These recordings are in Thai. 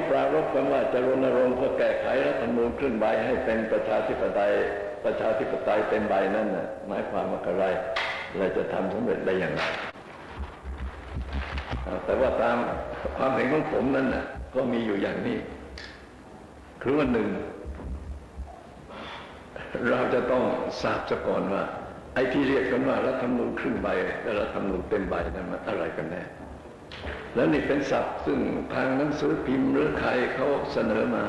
เขาปรารบกันว่าจะรณรงค์เพื่อแก้ไขรัฐธรรมนูญครึ่งใบให้เป็นประชาธิปไตยประชาธิปไตยเต็มใบนั่นน่ะหมายความว่าอะไรเราจะทำสำเร็จได้อย่างไรแต่ว่าตามความเห็นของผมนั้นน่ะ ก็มีอยู่อย่างนี้ คือว่าหนึ่ง เราจะต้องทราบซะก่อนว่า ไอ้ที่เรียกกันว่ารัฐธรรมนูญครึ่งใบและรัฐธรรมนูญเต็มใบนั้นมันอะไรกันแน่ แล้วนี่เป็นศัพท์ซึ่งทางหนังสือพิมพ์หรือใครเขาเสนอมา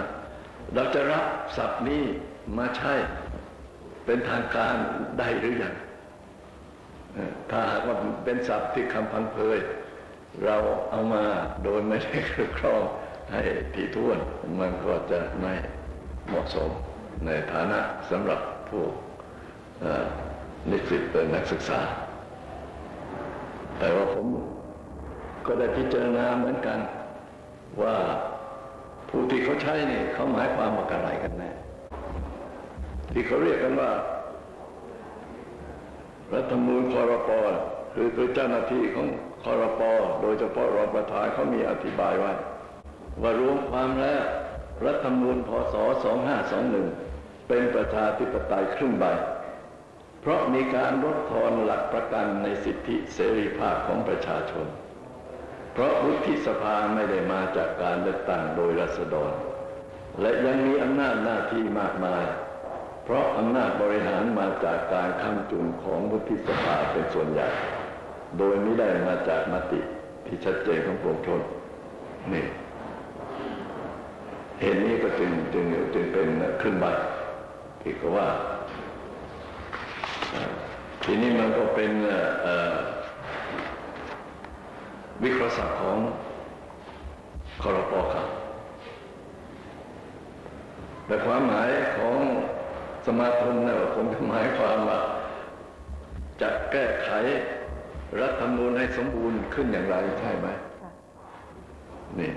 เราจะรับศัพท์นี้มาใช้เป็นทางการได้หรือยังถ้าหากว่าเป็นศัพท์ที่คำพังเพยเราเอามาโดยไม่ได้ครอครองให้ถี่ถ้วน มันก็จะไม่เหมาะสมในฐานะสำหรับผู้นิสิตเป็นนักศึกษา แต่ว่าผม ก็ได้พิจารณาเหมือนกัน ว่าผู้ที่เขาใช้นี่เขาหมายความว่าอะไรกันแน่ที่เขาเรียกกันว่า รัฐธรรมนูญคอรปคือคือเจ้าหน้าที่ของคอรปอโดยเฉพาะรองประธานเขามีอธิบายไว้ ว่ารวมความแล้ว รัฐธรรมนูญพศ 2521 เป็นประชาธิปไตยครึ่งใบ เพราะมีการลดทอนหลักประกันในสิทธิเสรีภาพของประชาชน เพราะวุฒิสภาไม่ได้มาจากการเลือกตั้งโดยรัษฎร และยังมีอำนาจหน้าที่มากมาย เพราะอำนาจบริหารมาจากการค้ำจุนของวุฒิสภาเป็นส่วนใหญ่ โดยไม่ได้มาจากมติที่ชัดเจนของปวงชนนี่เหตุนี้ก็จึงจึงจึงเป็นครึ่งใบที่เขาว่าอ่อทีนี้มันก็เป็นเอ่อ วิเคราะห์ศัพท์ของคอรปครับแต่ความหมายของสมาคมเนี่ยผมจะหมายความว่าจะแก้ไขรัฐธรรมนูญให้สมบูรณ์ขึ้นอย่างไรใช่ไหมนี่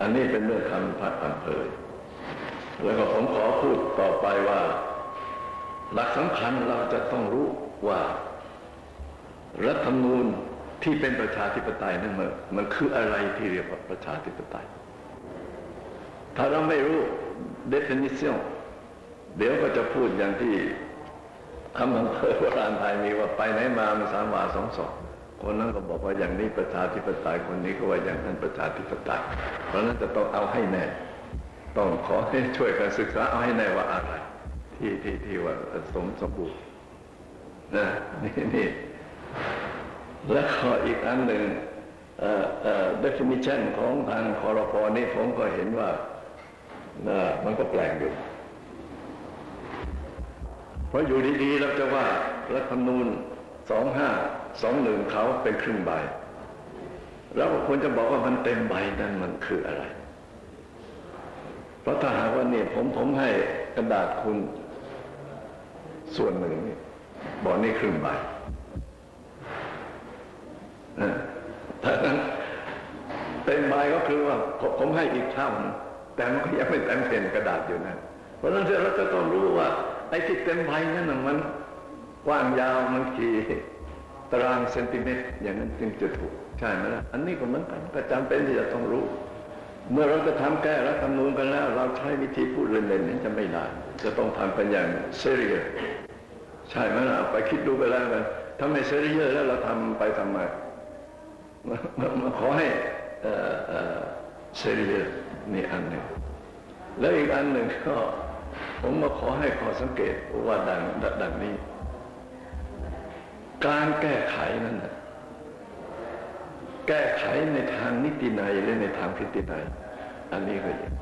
อันนี้เป็นเรื่องคำพัดพันเพยแล้วก็ผมขอพูดต่อไปว่า หลักสำคัญเราจะต้องรู้ว่า รัฐธรรมนูญ ที่เป็นประชาธิปไตยนั่นมันมันคืออะไรที่เรียกว่าประชาธิปไตย ถ้าเราไม่รู้ definition เดี๋ยวก็จะพูดอย่างที่คำบังเพยโบราณไทยมีว่าไปไหนมามันสามวาสองสองคนนั้นก็บอกว่าอย่างนี้ประชาธิปไตยคนนี้ก็ว่าอย่างนั้นประชาธิปไตย เพราะฉะนั้นจะต้องเอาให้แน่ ต้องขอให้ช่วยกันศึกษาเอาให้แน่ว่าอะไร ที่ที่ที่ว่าสมสมบูรณ์นะนี่นี่ แล้วก็อีกอันหนึ่งเอ่อเอ่อ definition ของทางคอรพอนี่ผมก็เห็นว่ามันก็แปลกอยู่ เพราะอยู่ดีๆเราจะว่ารัฐธรรมนูญ2521เขาเป็นครึ่งใบเราก็ควรจะบอกว่ามันเต็มใบนั่นมันคืออะไร เพราะถ้าหากว่าเนี่ยผมผมให้กระดาษคุณส่วนหนึ่งนี่บอกนี่ครึ่งใบ ถ้านั้นเต็มใบก็คือว่าผมให้อีกเท่าแต่มันก็ยังไม่เต็มเป็นกระดาษอยู่นะเพราะฉะนั้นเราจะต้องรู้ว่า ไอ้ที่เต็มใบนั่นมันกว้างยาวมันกี่ตารางเซนติเมตร อย่างนั้นจึงจะถูกใช่ไหมล่ะอันนี้ก็เหมือนกันก็จำเป็นที่จะต้องรู้ เมื่อเราจะทำแก้รัฐธรรมนูญกันแล้ว เราใช้วิธีพูดเล่นๆนี้จะไม่ได้จะต้องทำเป็นอย่างเซเรียใช่ไหมล่ะไปคิดดูไปแล้วกันถ้าไม่เซเรียแล้วเราทำไปทำไม มาขอให้เอ่อเรียสนี่อันหนึ่ง แล้วอีกอันหนึ่งก็ผมมาขอให้ขอสังเกตว่าดังดังนี้ การแก้ไขนั้นนะแก้ไขในทางนิตินัยหรือในทางพฤตินัย อันนี้ก็อย่าง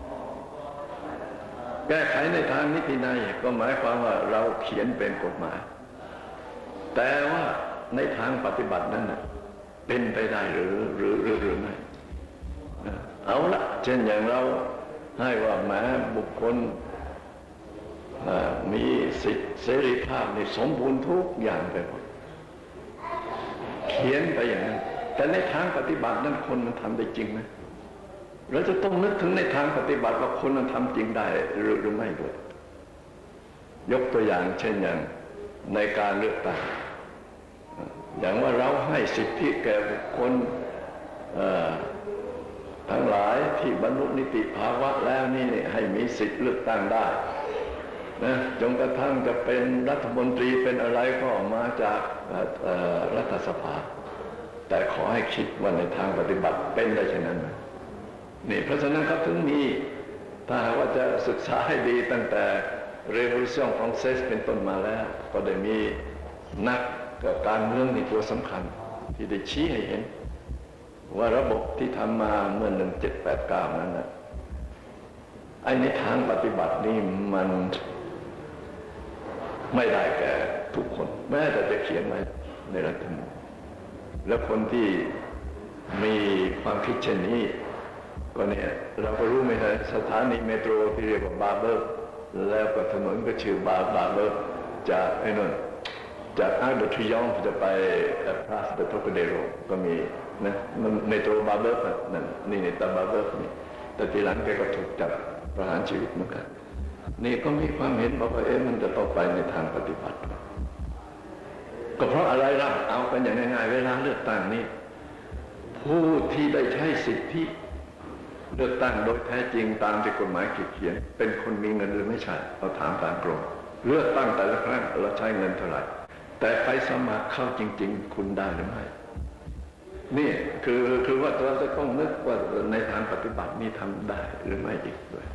แก้ไขในทางนิตินัยก็หมายความว่าเราเขียนเป็นกฎหมาย แต่ว่าในทางปฏิบัตินั้นนะ เป็นไปได้หรือหรือหรือหรือไม่เอาละเช่นอย่างเราให้ว่าแม้บุคคลมีสิทธิเสรีภาพในสมบูรณ์ทุกอย่างไปหมดเขียนไปอย่างนั้นแต่ในทางปฏิบัตินั้นคนมันทำได้จริงไหมเราจะต้องนึกถึงในทางปฏิบัติว่าคนมันทำจริงได้หรือหรือไม่ด้วยยกตัวอย่างเช่นอย่างในการเลือกตั้ง อย่างว่าเราให้สิทธิแก่บุคคลทั้งหลายที่บรรลุนิติภาวะแล้วนี่ให้มีสิทธิเลือกตั้งได้นะจนกระทั่งจะเป็นรัฐมนตรีเป็นอะไรก็มาจากรัฐสภา แต่ขอให้คิดว่าในทางปฏิบัติเป็นได้เช่นนั้นไหมนี่เพราะฉะนั้นเขาถึงมีถ้าหากว่าจะศึกษาให้ดีตั้งแต่ Revolution Française เป็นต้นมาแล้ว ก็ได้มีนัก การเมืองในตัวสำคัญ ที่ได้ชี้ให้เห็น ว่าระบบที่ทำมาเมื่อ1789นั้นนะไอ้ในทางปฏิบัตินี่มันไม่ได้แก่ทุกคน แม้แต่จะเขียนไว้ในรัฐธรรมนูญแล้วคนที่มีความคิดเช่นนี้ก็เนี่ยเราก็รู้ไหมฮะสถานีเมโทรที่เรียกว่าบาเบอร์ แล้วก็ถนนก็ชื่อบาบาเบอร์จากไอ้นน จากอาร์เดทริยองจะไปพลาสเดโตเดโรก็มีนะมันเมโทรบาร์เบอร์นั่นนี่ในตาบาร์เบอร์นี่แต่ทีหลังแกก็ถูกจับประหารชีวิตเหมือนกันนี่ก็มีความเห็นบอกว่าเอ๊ะมันจะต้องไปในทางปฏิบัติ ก็เพราะอะไรล่ะเอากันอย่างง่ายๆเวลาเลือกตั้งนี้ผู้ที่ได้ใช้สิทธิเลือกตั้งโดยแท้จริงตามที่กฎหมายเขียน เป็นคนมีเงินหรือไม่ใช่เราถามตามกรมเลือกตั้งแต่ละครั้งเราใช้เงินเท่าไหร่ แต่ไปสมัครเข้าจริง ๆ คุณได้หรือไม่นี่คือคือว่าเราจะต้องนึกว่าในทางปฏิบัตินี่ทำได้หรือไม่อีกด้วย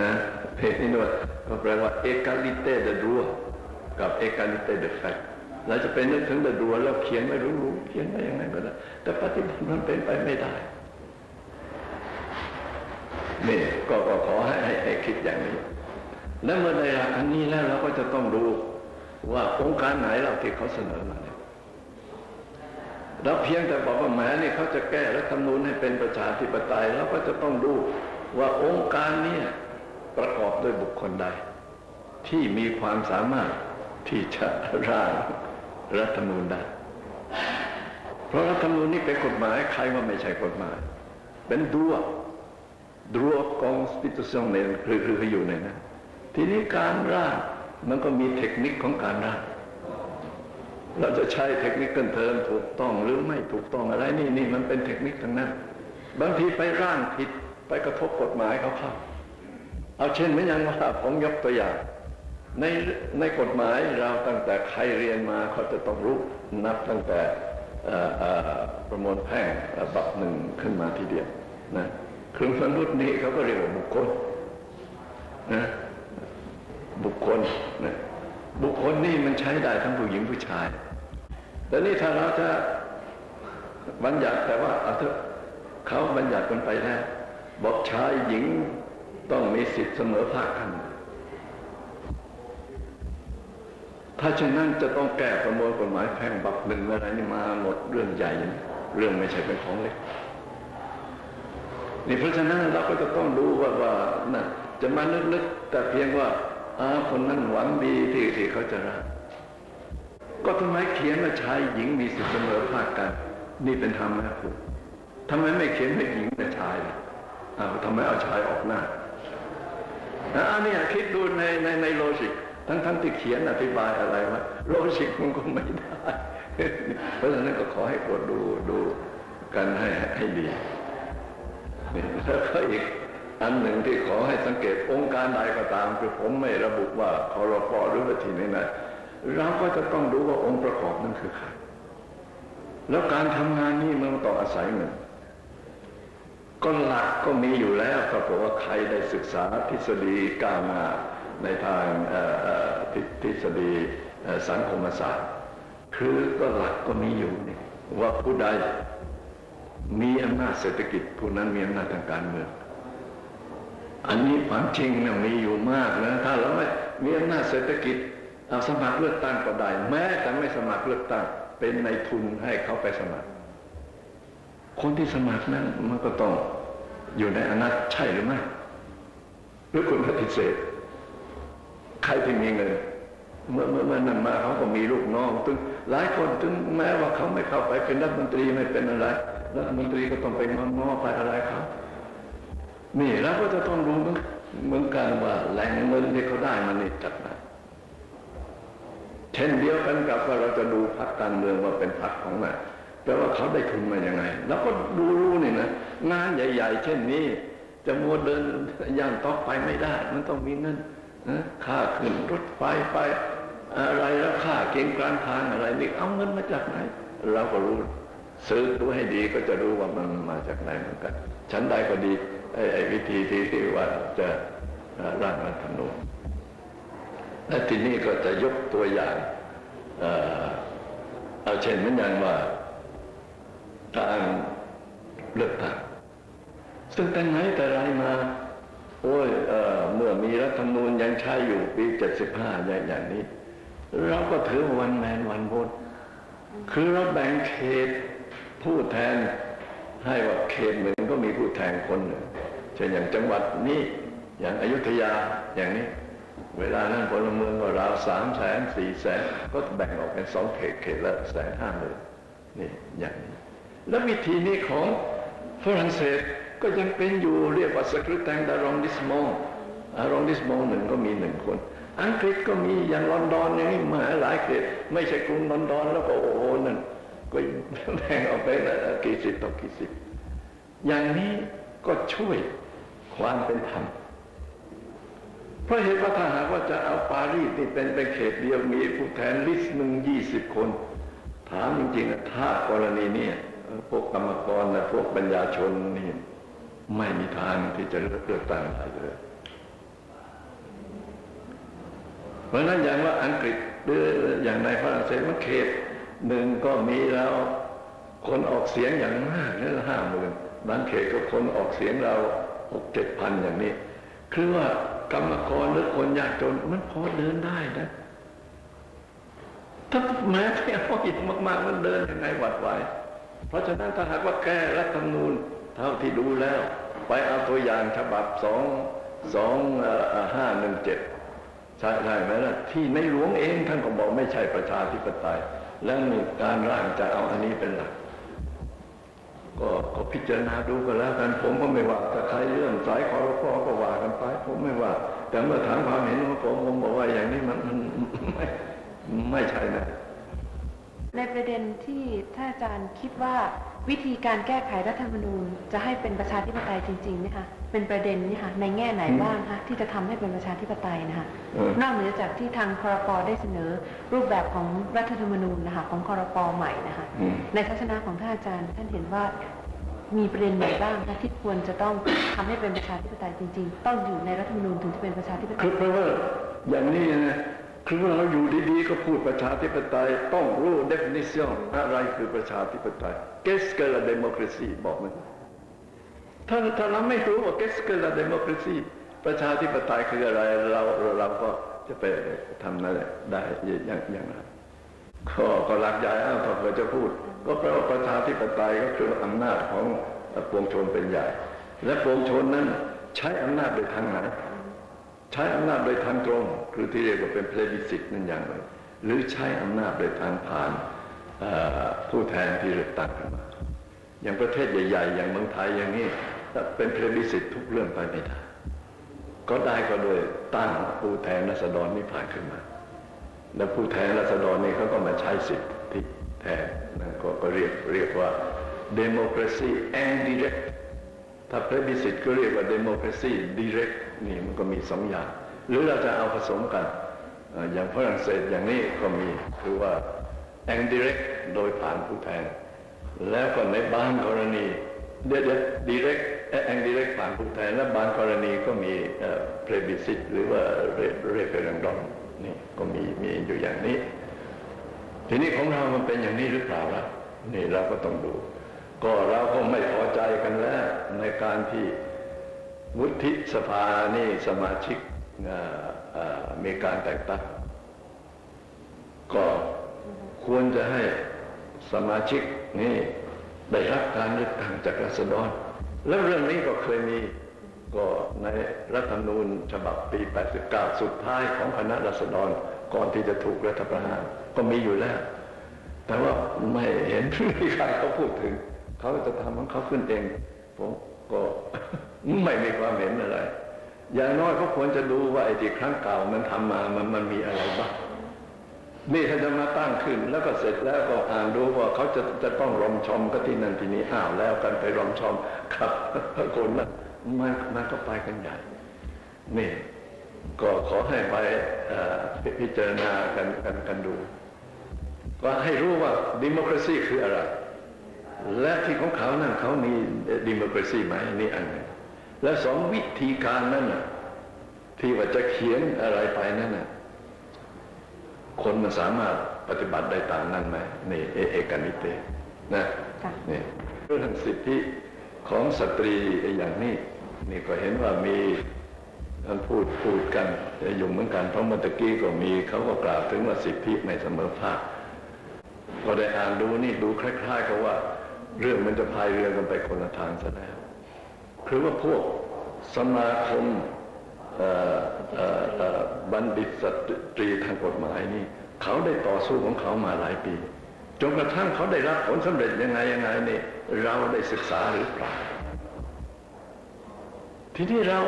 นะเพจนี้ว่าก็แปลว่า égalité de droit กับ égalité de fait เราจะไปนึกถึง de droit แล้วเขียนไม่รู้ๆเขียนได้ยังไงก็ได้แต่ปฏิบัติมันเป็นไปไม่ได้นี่ก็ขอให้ให้ให้คิดอย่างนี้ และเมื่อในหลักอันนี้แล้วเราก็จะต้องดู ว่าองค์การไหนเราที่เขาเสนอมาเนี่ยเราเพียงแต่บอกว่าแหมนี่เขาจะแก้รัฐธรรมนูญให้เป็นประชาธิปไตยเราก็จะต้องดูว่าองค์การเนี้ประกอบด้วยบุคคลใด ที่มีความสามารถที่จะร่างรัฐธรรมนูญได้ เพราะรัฐธรรมนูญนี่เป็นกฎหมายใครว่าไม่ใช่กฎหมาย เป็นดัวดัวกองสปิตุซองเนี่ยคือคืออยู่ในนั้นทีนี้การร่าง มันก็มีเทคนิคของการร่างเราจะใช้เทคนิคกันเทินถูกต้องหรือไม่ถูกต้องอะไรนี่นี่มันเป็นเทคนิคทั้งนั้น บางทีไปร่างผิดไปกระทบกฎหมายเขาเข้าเอาเช่นไม่ยังว่าผมยกตัวอย่าง ในในกฎหมายเราตั้งแต่ใครเรียนมาเขาจะต้องรู้นับตั้งแต่ประมวลแพ่งบับหนึ่งขึ้นมาทีเดียวนะเครื่องมนุษย์นี่เขาก็เรียกว่าบุคคลนะ บุคคลนะบุคคลนี่มันใช้ได้ทั้งผู้หญิงผู้ชาย แต่นี่ถ้าเราจะบัญญัติแต่ว่าเอาเถอะเขาบัญญัติกันไปแล้วบอกชายหญิงต้องมีสิทธิ์เสมอภาคกัน ถ้าเช่นนั้นจะต้องแก้ประมวลกฎหมายแพ่งบับหนึ่งอะไรนี่มาหมดเรื่องใหญ่เรื่องไม่ใช่เป็นของเล็กนี่เพราะฉะนั้นเราก็จะต้องดูว่าว่านะจะมานึกๆแต่เพียงว่า อาคนนั้นหวังดีที่ที่เขาจะรักก็ทำไมเขียนว่าชายหญิงมีสิทธิเสมอภาคกัน นี่เป็นธรรมนะคุณทำไมไม่เขียนให้หญิงแต่ชายล่ะอ้าวทำไมเอาชายออกหน้าอันนี้คิดดูในในในโลจิก ทั้งทั้งที่เขียนอธิบายอะไรวะโลจิกมันก็ไม่ได้ เพราะฉะนั้นก็ขอให้กดดูดูกันให้ให้ดีนี่แล้วก็อีก อันหนึ่งที่ขอให้สังเกตองค์การใดก็ตาม คือผมไม่ระบุว่าคอรพหรือว่าที่ไหนนเราก็จะต้องดูว่าองค์ประกอบนั้นคือใครแล้วการทำงานนี้มันต้องอาศัยเงินก็หลักก็มีอยู่แล้วก็บอกว่าใครได้ศึกษาทฤษฎีก้าวหน้าในทางทฤษฎีสังคมศาสตร์ คือก็หลักก็มีอยู่นี่ว่าผู้ใดมีอำนาจเศรษฐกิจผู้นั้นมีอำนาจทางการเมือง อันนี้ความจริงเนี่ยมีอยู่มากนะถ้าเราไม่มีอำนาจเศรษฐกิจเอาสมัครเลือกตั้งก็ได้ แม้แต่ไม่สมัครเลือกตั้ง เป็นในทุนให้เขาไปสมัคร คนที่สมัครนั้นมันก็ต้องอยู่ในอำนาจใช่หรือไม่หรือคุณปฏิเสธใครที่มีเงินเมื่อเมื่อเมื่อนั้นมาเขาก็มีลูกน้องถึงหลายคนถึงแม้ว่าเขาไม่เข้าไปเป็นรัฐมนตรีไม่เป็นอะไรรัฐมนตรีก็ต้องไปงอไปอะไรเขา นี่เราก็จะต้องรู้เหมือนกันว่าแหล่งเงินที่เขาได้มันนี่จากไหนเช่นเดียวกันกับว่าเราจะดูพรรคการเมืองว่าเป็นพรรคของไหนแปลว่าเขาได้ทุนมาอย่างไง แล้วก็ดูรู้นี่นะงานใหญ่ ๆ เช่นนี้ จะมัวเดินย่านต้องไปไม่ได้ มันต้องมีเงินค่าขึ้นรถไฟไปอะไรแล้วค่าเก่งกลางทางอะไรนี่เอาเงินมาจากไหน เราก็รู้ซื้อดูให้ดีก็จะรู้ว่ามันมาจากไหนเหมือนกันฉันใดก็ดี ไอ้ไอ้วิธีที่ที่ว่าจะร่างรัฐธรรมนูญและทีนี้ก็จะยกตัวอย่างเอาเช่นเหมือนอย่างว่าการเลือกตั้งซึ่งแต่ไหนแต่ไรมาโอ้ยเอเมื่อมีรัฐธรรมนูญยังใช้อยู่ปี 75 อย่างอย่างนี้ เราก็ถือวันแมนวันโหวตคือเราแบ่งเขตผู้แทนให้ว่าเขตหนึ่งก็มีผู้แทนคนหนึ่ง ช่นอย่างจังหวัดนี้อย่างอยุธยาอย่างนี้ เวลานั้นพลเมืองก็ราวสามแสนสี่แสนก็แบ่งออกเป็นสองเขตเขตละแสนห้าหมื่นนี่อย่างนี้ แล้ววิธีนี้ของฝรั่งเศสก็ยังเป็นอยู่เรียกว่าสคริตแตงดารองดิสมองอารองดิสมองหนึ่งก็มีหนึ่งคน อังกฤษก็มีอย่างลอนดอนอย่างนี้มาหลายเขตไม่ใช่กรุงลอนดอนแล้วก็โอ้โหนั่นก็แบ่งออกไปกี่สิบต่อกี่สิบอย่างนี้ก็ช่วย ความเป็นธรรมเพราะเหตุว่าถ้าหากว่าจะเอาปารีสนี่เป็นเป็นเขตเดียวมีผู้แทนลิสต์หนึ่งยี่สิบคน ถามจริงๆนะถ้ากรณีนี้พวกกรรมกรและพวกปัญญาชนนี่ไม่มีทางที่จะเลือกเลือกตั้งได้เลย เพราะฉะนั้นอย่างว่าอังกฤษหรืออย่างในฝรั่งเศสมันเขตหนึ่งก็มีแล้วคนออกเสียงอย่างมากนี่ละห้าหมื่นบางเขตก็คนออกเสียงเรา หกเจ็ดพันอย่างนี้ คือว่ากรรมกรหรือคนยากจนมันพอเดินได้นะ ถ้าแม้ไม่เอาอีกมาก ๆ มันเดินยังไงหวัดไหวเพราะฉะนั้นถ้าหากว่าแก้รัฐธรรมนูญเท่าที่ดูแล้ว ไปเอาตัวอย่างฉบับสองสองห้าหนึ่งเจ็ดใช่ใช่ไหมล่ะที่ในหลวงเองท่านก็บอกไม่ใช่ประชาธิปไตย แล้วมีการร่างจะเอาอันนี้เป็นหลัก ก็ก็พิจารณาดูก็แล้วกันผมก็ไม่ว่าถ้าใครเรื่องสายคอรพอก็ว่ากันไป ผมไม่ว่า แต่เมื่อถามความเห็นของผมผมบอกว่าอย่างนี้มันมันไม่ไม่ใช่นะในประเด็นที่ท่านอาจารย์คิดว่า วิธีการแก้ไขรัฐธรรมนูญจะให้เป็นประชาธิปไตยจริงๆนะคะเป็นประเด็นนี่ค่ะในแง่ไหนบ้างคะที่จะทำให้เป็นประชาธิปไตยนะคะเออนอกเหนือจากที่ทางคอรปได้เสนอรูปแบบของรัฐธรรมนูญนะคะของคอรปใหม่นะคะอืมในทัศนะของท่านอาจารย์ ท่านเห็นว่ามีประเด็นไหนบ้างคะที่ควรจะต้องทำให้เป็นประชาธิปไตยจริง ๆ ต้องอยู่ในรัฐธรรมนูญถึงจะเป็นประชาธิปไตคืยอเพราะว่าอย่างนี้นะ คือว่าเราอยู่ดีๆ ก็พูดประชาธิปไตย ต้องรู้ definition อะไรคือประชาธิปไตย qu'est-ce que la démocratie บอกมันถ้าถ้าเราไม่รู้ว่า qu'est-ce que la démocratie ประชาธิปไตยคืออะไรเราเราก็จะไปทำนั่นแหละได้อย่างอย่างไรก็ก็หลักใหญ่อ้าวถ้าเกิดจะพูด ก็แปลว่าประชาธิปไตยก็คืออำนาจของปวงชนเป็นใหญ่ และปวงชนนั้นใช้อำนาจโดยทางไหน ใช้อำนาจโดยทางตรง คือที่เรียกว่าเป็นเพลบิสิตนั่นอย่างไรหรือใช้อำนาจโดยทางผ่านผู้แทนที่เลือกตั้งกันมาอย่างประเทศใหญ่ ๆ อย่างเมืองไทยอย่างนี้เป็นเพลบิสิตทุกเรื่องไปไม่ได้ก็ได้ก็โดยตั้งผู้แทนรัษฎรนี่ผ่านขึ้นมา แล้วผู้แทนรัษฎรนี่เขาก็มาใช้สิทธิแทนนะก็ก็เรียกเรียกว่า democracy indirect ถ้า plebiscite ก็เรียกว่า democracy direct นี่มันก็มีสองอย่าง หรือเราจะเอาผสมกัน อย่างฝรั่งเศสอย่างนี้ก็มีคือว่า indirect โดยผ่านผู้แทน แล้วก็ในบางกรณีเดี๋ยวๆ direct เอ่อ indirect ผ่านผู้แทน และบางกรณีก็มีเอ่อ plebiscite หรือว่า referendum นี่ก็มีมีอยู่อย่างนี้ ทีนี้ของเรามันเป็นอย่างนี้หรือเปล่าล่ะนี่เราก็ต้องดู ก็เราก็ไม่พอใจกันแล้วในการที่วุฒิสภานี่สมาชิกมีการแต่งตั้งก็ควรจะให้สมาชิกนี่ได้รับการเลือกตั้งจากราษฎร แล้วเรื่องนี้ก็เคยมีก็ในรัฐธรรมนูญฉบับปี 89 สุดท้ายของคณะราษฎรก่อนที่จะถูกรัฐประหารก็มีอยู่แล้ว แต่ว่าไม่เห็นมีใครเขาพูดถึง เขาจะทำของเขาขึ้นเองผมก็ไม่มีความเห็นอะไร อย่างน้อยเขาควรจะดูว่าไอ้ที่ครั้งเก่ามันทำมามันมันมีอะไรบ้างนี่ถ้าจะมาตั้งขึ้น แล้วก็เสร็จแล้วก็อ่านดูว่าเขาจะจะต้องรอมชมก็ที่นั่นที่นี้อ้าวแล้วกันไปรอมชมครับคนนั้นมันมันก็ไปกันใหญ่นี่ก็ขอให้ไปเอ่อพิพิจารณากันกันกันดู ก็ให้รู้ว่าดิโมคราซีคืออะไร และที่ของเขานั่นเขามีดิโมคราซีไหมนี่อันหนึ่งและสองวิธีการนั่นน่ะที่ว่าจะเขียนอะไรไปนั่นน่ะคนมันสามารถปฏิบัติได้ตามนั้นไหมนี่เอเอกนิเตนะค่ะนี่เรื่องสิทธิของสตรีอย่างนี้ นี่ก็เห็นว่ามีท่านพูดพูดกันอยู่เหมือนกันเพราะเมื่อตะกี้ก็มีเขาก็กล่าวถึงว่าสิทธิไม่เสมอภาคก็ได้อ่านดูนี่ดูคล้ายๆกับว่า เรื่องมันจะพายเรือกันไปคนละทางซะแล้วคือว่าพวกสมาคมบัณฑิตสตรีทางกฎหมายนี่ เขาได้ต่อสู้ของเขามาหลายปีจนกระทั่งเขาได้รับผลสำเร็จยังไงยังไงนี่เราได้ศึกษาหรือเปล่า ทีนี้เรา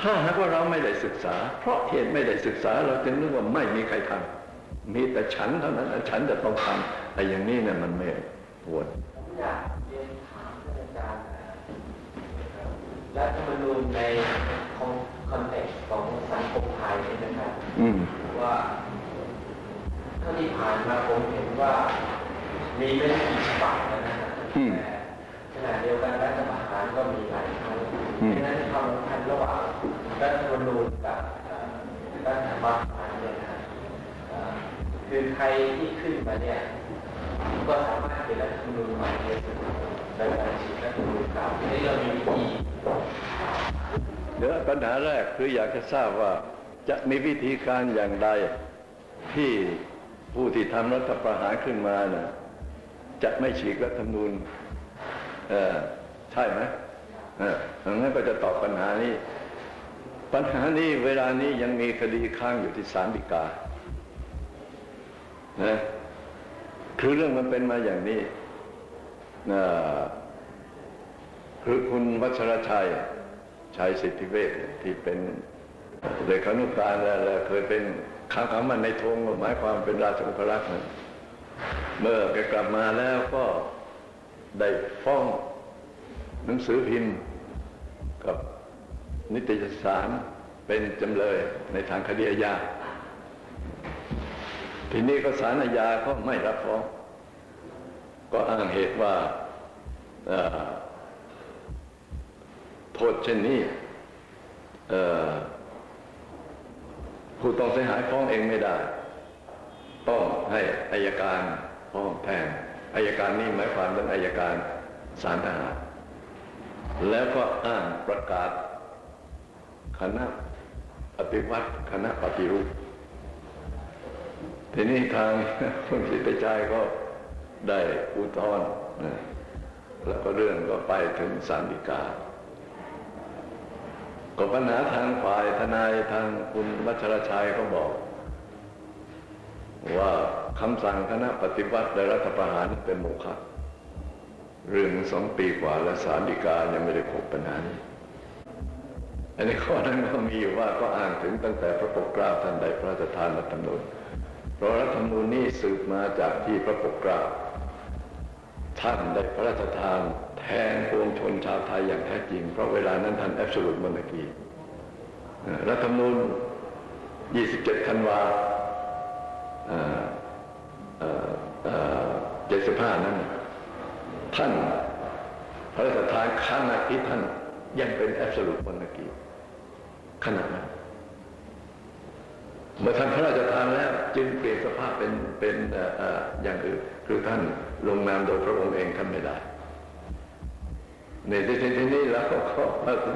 ถ้าหากว่าเราไม่ได้ศึกษา เพราะเหตุไม่ได้ศึกษาเราจึงนึกว่าไม่มีใครทำมีแต่ฉันเท่านั้นฉันจะต้องทำไอ้อย่างนี้เนี่ยมันไม่ควร อยากเรียนถามท่านอาจารย์รัฐธรรมนูญในคอนคอนเท็กซ์ของสังคมไทยนี่นะครับอืมว่าเท่าที่ผ่านมาผมเห็นว่า มีไม่กี่ฉบับแล้วนะครับอืมขณะเดียวกันรัฐประหารก็มีหลายครั้งอืมดังนั้นความสัมพันธ์ระหว่างรัฐธรรมนูญกับเอ่อรัฐประหารเนี่ยนะเอ่อคือใครที่ขึ้นมาเนี่ย ก็สามารถเขียนรัฐธรรมนูญใหม่ได้ในการฉีกรัฐธรรมนูญเก่าทีนี้เรามีวิธีเดี๋ยวปัญหาแรกคืออยากจะทราบว่าจะมีวิธีการอย่างใดที่ผู้ที่ทำรัฐประหารขึ้นมาน่ะจะไม่ฉีกรัฐธรรมนูญเออใช่ไหมเออดังนั้นก็จะตอบปัญหานี้ ปัญหานี้เวลานี้ยังมีคดีค้างอยู่ที่ศาลฎีกานะ คือเรื่องมันเป็นมาอย่างนี้เอ่อคือคุณวัชรชัยชัยสิทธิเวชที่เป็นเลขนุการแล้วแล้วเคยเป็นข้างขามันในธงหมายความเป็นราชองครักษ์เมื่อแกกลับมาแล้วก็ได้ฟ้องหนังสือพิมพ์กับนิตยสารเป็นจำเลยในทางคดีอาญา ทีนี้ก็ศาลอาญาก็ไม่รับฟ้อง ก็อ้างเหตุว่าโทษเช่นนี้ผู้ต้องเสียหายฟ้องเองไม่ได้ ต้องให้อายการฟ้องแทนอายการนี่หมายความถึงอายการศาลทหารแล้วก็อ้างประกาศคณะปฏิวัติคณะปฏิรูป ทีนี้ทางคุณสิทธิชัยก็ได้อุทธรณ์นแล้วก็เรื่องก็ไปถึงศาลฎีกา ก็ปัญหาทางฝ่ายทนายทางคุณวัชรชัยก็บอก ว่าคำสั่งคณะปฏิวัติและรัฐประหารเป็นโมฆะเรื่องสองปีกว่าและสารดีกายังไม่ได้พบปัญหานี้อันนี้ข้อนั้นก็มีอยู่ว่าก็อ้างถึงตั้งแต่พระปกเกล้าท่านได้พระราชทานรัฐธรรมนูญ เพราะรัฐธรรมนูญนี้สืบมาจากที่พระปกเกล้าท่านได้พระราชทานแทนปวงชนชาวไทยอย่างแท้จริง เพราะเวลานั้นท่านแอบสูตรมนกีรัฐธรรมนูญ 27 ธันวาเอ่อเอ่อเอ่อ75 นั้น ท่านพระราชทานขณะที่ท่านยังเป็นแอบสูตรมนกีขณะนั้น เมื่อท่านพระราชทานแล้วจึงเปลี่ยนสภาพเป็นเป็นออย่างอื่นคือท่านลงนามโดยพระองค์เองท่านไม่ได้ในที่ที่นี้แล้วก็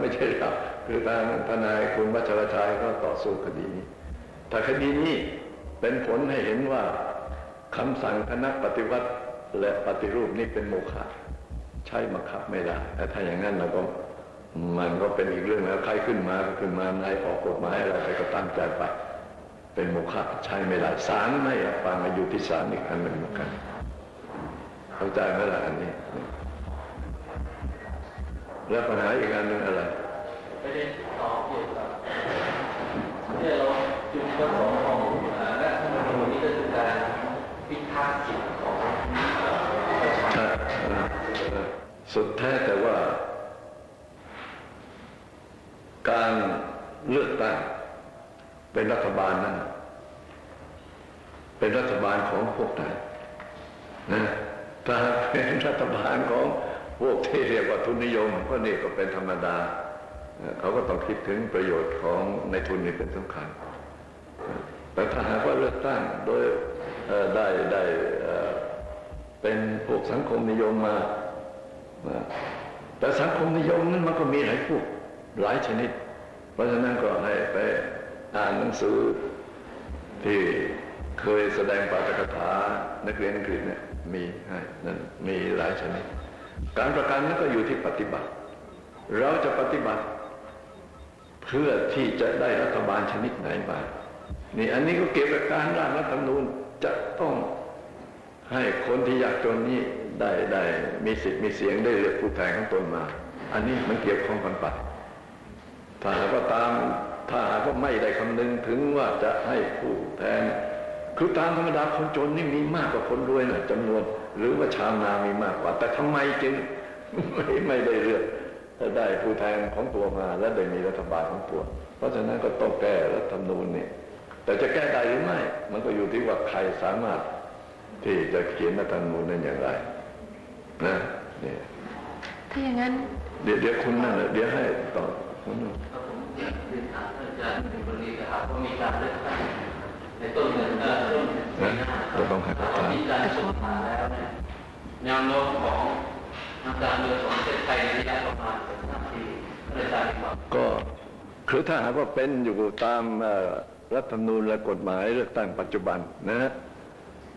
ไม่ใช่เราคือทางทนายคุณวัชรชัยก็ต่อสู้คดีนี้ถ้าคดีนี้เป็นผลให้เห็นว่าคำสั่งคณะปฏิวัติและปฏิรูปนี้เป็นโมฆะใช้บังคับไม่ได้แต่ถ้าอย่างนั้นเราก็มันก็เป็นอีกเรื่องแล้วใครขึ้นมาก็ขึ้นมานายออกกฎหมายอะไรไปก็ตามใจไป เป็นโมฆะใช้ไม่ได้สารไม่ปาอายุที่สารอีกอันหนึ่งเหมือนกันเข้าใจไหมล่ะอันนี้ แล้วปัญหาอีกอันหนึ่งอะไรไม่ได้ตอบเกี่ยวกับที่เราจุดประสงค์ของอ่าและทั้งหมดนี้ก็คือการพิทักษ์จิตของประชาชนสุดแท้แต่ว่า การเลือกตั้ง เป็นรัฐบาลนั้นเป็นรัฐบาลของพวกไหนนะถ้าเป็นรัฐบาลของพวกที่เรียกว่าทุนนิยมก็นี่ก็เป็นธรรมดา เขาก็ต้องคิดถึงประโยชน์ของในทุนนี่เป็นสำคัญ แต่ถ้าหากว่าเลือกตั้งโดยได้ได้เป็นพวกสังคมนิยมมาแต่สังคมนิยมนั้นมันก็มีหลายพวกหลายชนิด เพราะฉะนั้นก็ให้ไป อ่านหนังสือที่เคยแสดงปาฐกถานักเรียนอังกฤษเนี่ยมีให้นั่นมีหลายชนิด การประกันนั้นก็อยู่ที่ปฏิบัติ เราจะปฏิบัติ เพื่อที่จะได้รัฐบาลชนิดไหนบ้างนี่อันนี้ก็เกี่ยวกับการร่างรัฐธรรมนูญจะต้องให้คนที่ยากจนนี้ได้ได้มีสิทธิ์มีเสียงได้เลือกผู้แทนของตนมา อันนี้มันเกี่ยวข้องกันไปถ้าหากว่าตาม ถ้าหากว่าไม่ได้คำนึงถึงว่าจะให้ผู้แทน คือตามธรรมดาคนจนนี่มีมากกว่าคนรวยนะจำนวน หรือว่าชาวนามีมากกว่า แต่ทำไมจึงไม่ไม่ได้เลือกได้ผู้แทนของตัวมาและได้มีรัฐบาลของตัว เพราะฉะนั้นก็ต้องแก้รัฐธรรมนูญนี่แต่จะแก้ได้หรือไม่ มันก็อยู่ที่ว่าใครสามารถที่จะเขียนรัฐธรรมนูญนั้นอย่างไร นะนี่ถ้าอย่างนั้น เดี๋ยวเดี๋ยวคุณนั่นน่ะเดี๋ยวให้ต่อคุณนู่น ครับผมอทางอาจารย์ในบริษัทก็มีการเลือกตั้งในต้นเดือนต้นปีหน้าก็ต้องหานมีการสนทนาแล้วเนี่ยแนวโน้มของทางการเมืองของประเทศไทยในระยะประมาณสิบห้าปีท่อาจารย์มีความก็คือถ้าหากว่าเป็นอยู่ตามรัฐธรรมนูญและกฎหมายเลือกตั้งปัจจุบันนะฮะ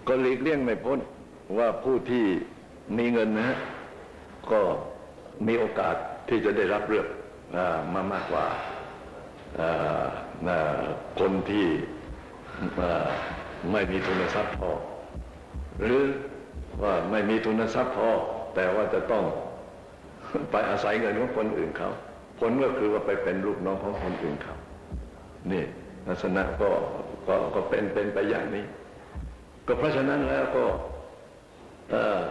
ก็หลีกเลี่ยงไม่พ้นว่าผู้ที่มีเงินนะฮะก็มีโอกาสที่จะได้รับเลือกมามากกว่า คนที่ไม่มีทุนทรัพย์พอ หรือว่าไม่มีทุนทรัพย์พอ แต่ว่าจะต้องไปอาศัยเงินของคนอื่นเขาผลก็คือว่าไปเป็นลูกน้องของคนอื่นเขานี่ลักษณะก็ก็ก็เป็นเป็นไปอย่างนี้ ก็เพราะฉะนั้นแล้วก็อ่อ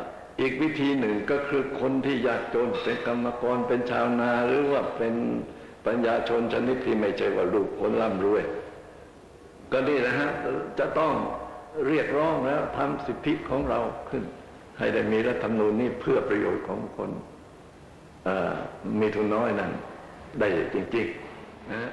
อีกวิธีหนึ่งก็คือคนที่ยากจนเป็นกรรมกรเป็นชาวนาหรือว่าเป็น ปัญญาชนชนิดที่ไม่ใช่ว่าลูกคนร่ำรวย ก็นี่นะฮะ จะต้องเรียกร้องแล้วทำสิทธิของเราขึ้น ให้ได้มีรัฐธรรมนูญนี้เพื่อประโยชน์ของคนมีทุนน้อยนั้นได้จริงๆนะ